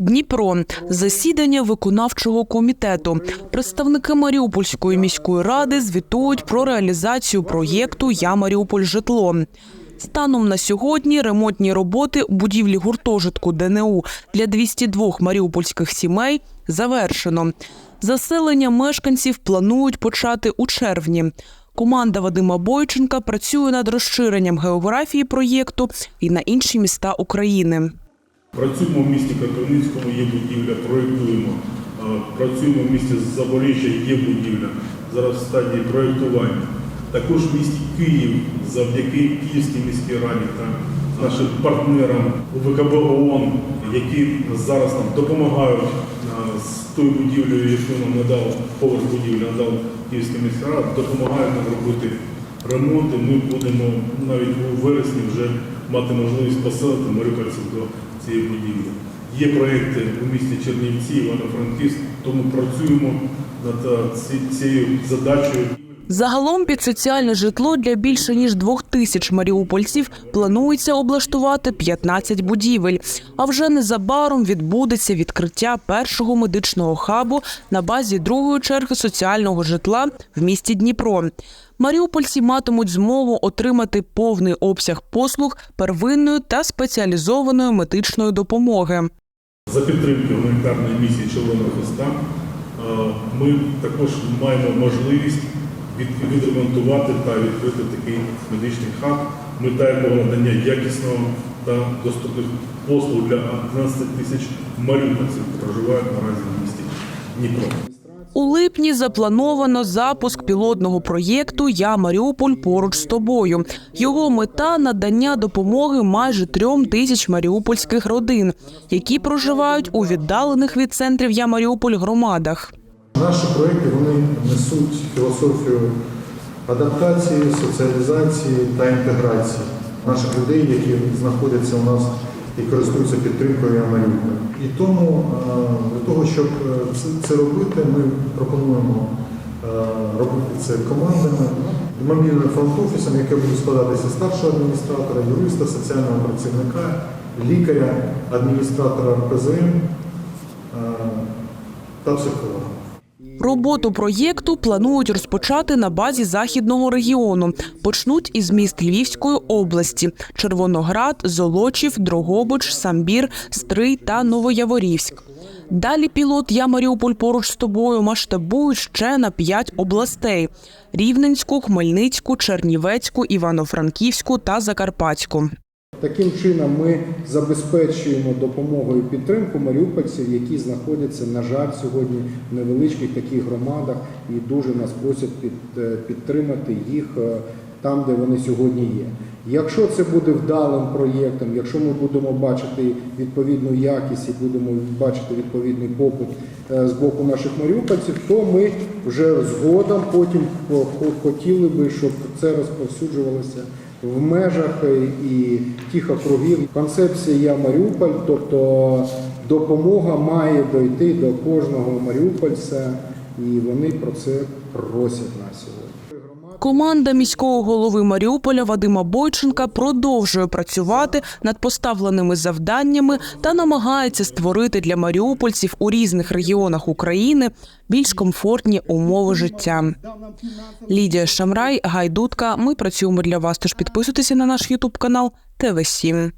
Дніпро засідання виконавчого комітету. Представники Маріупольської міської ради звітують про реалізацію проєкту Я Маріуполь житло. Станом на сьогодні ремонтні роботи у будівлі гуртожитку ДНУ для 202 маріупольських сімей завершено. Заселення мешканців планують почати у червні. Команда Вадима Бойченка працює над розширенням географії проєкту і на інші міста України. Працюємо в місті Кропивницькому, є будівля, проєктуємо. Працюємо в місті Запоріжжя, є будівля. Зараз в стадії проєктування. Також в місті Київ завдяки Київській міській раді та нашим партнерам УВКБ ООН, які зараз нам допомагають з тою будівлею, яку нам надав поверх будівлі, надав Київська міська рада, допомагають нам робити ремонт. І ми будемо навіть у вересні вже мати можливість поселити маріупольців до цієї будівлі. Є проекти у місті Чернівці, Івано-Франківськ, тому працюємо над цією задачею. Загалом під соціальне житло для більше ніж двох тисяч маріупольців планується облаштувати 15 будівель. А вже незабаром відбудеться відкриття першого медичного хабу на базі другої черги соціального житла в місті Дніпро. Маріупольці матимуть змогу отримати повний обсяг послуг первинної та спеціалізованої медичної допомоги. За підтримки гуманітарної місії Червоного Хреста е, ми також маємо можливість відремонтувати та відкрити такий медичний хаб. Мета якого надання якісного та доступних послуг для 11 тисяч маріупольців, які проживають наразі в місті Дніпро. У липні заплановано запуск пілотного проєкту Я Маріуполь поруч з тобою. Його мета надання допомоги майже трьом тисяч маріупольських родин, які проживають у віддалених від центрів Я Маріуполь громадах. Наші проекти вони несуть філософію адаптації, соціалізації та інтеграції наших людей, які знаходяться у нас і користуються підтримкою «Я І тому е, для того, щоб е, це- робити, ми пропонуємо е, робити це командами, мобільним фронт-офісом, яке буде складатися старшого адміністратора, юриста, соціального працівника, лікаря, адміністратора РПЗМ е, та психолога. Роботу проєкту планують розпочати на базі західного регіону. Почнуть із міст Львівської області: Червоноград, Золочів, Дрогобич, Самбір, Стрий та Новояворівськ. Далі пілот Я Маріуполь поруч з тобою масштабують ще на п'ять областей: Рівненську, Хмельницьку, Чернівецьку, Івано-Франківську та Закарпатську. Таким чином ми забезпечуємо допомогою і підтримку маріупольців, які знаходяться, на жаль, сьогодні в невеличких таких громадах і дуже нас просять під, е, підтримати їх е, там, де вони сьогодні є. Якщо це буде вдалим проєктом, якщо ми будемо бачити відповідну якість і будемо бачити відповідний попит е, з боку наших маріупольців, то ми вже згодом потім хо- хо- хотіли би, щоб це розповсюджувалося в межах е, і тих округів. Концепція Маріуполь, тобто допомога має дойти до кожного маріупольця, і вони про це просять нас сьогодні. Команда міського голови Маріуполя Вадима Бойченка продовжує працювати над поставленими завданнями та намагається створити для маріупольців у різних регіонах України більш комфортні умови життя. Лідія Шамрай, Гайдутка. Ми працюємо для вас. Тож підписуйтеся на наш Ютуб канал ТВ 7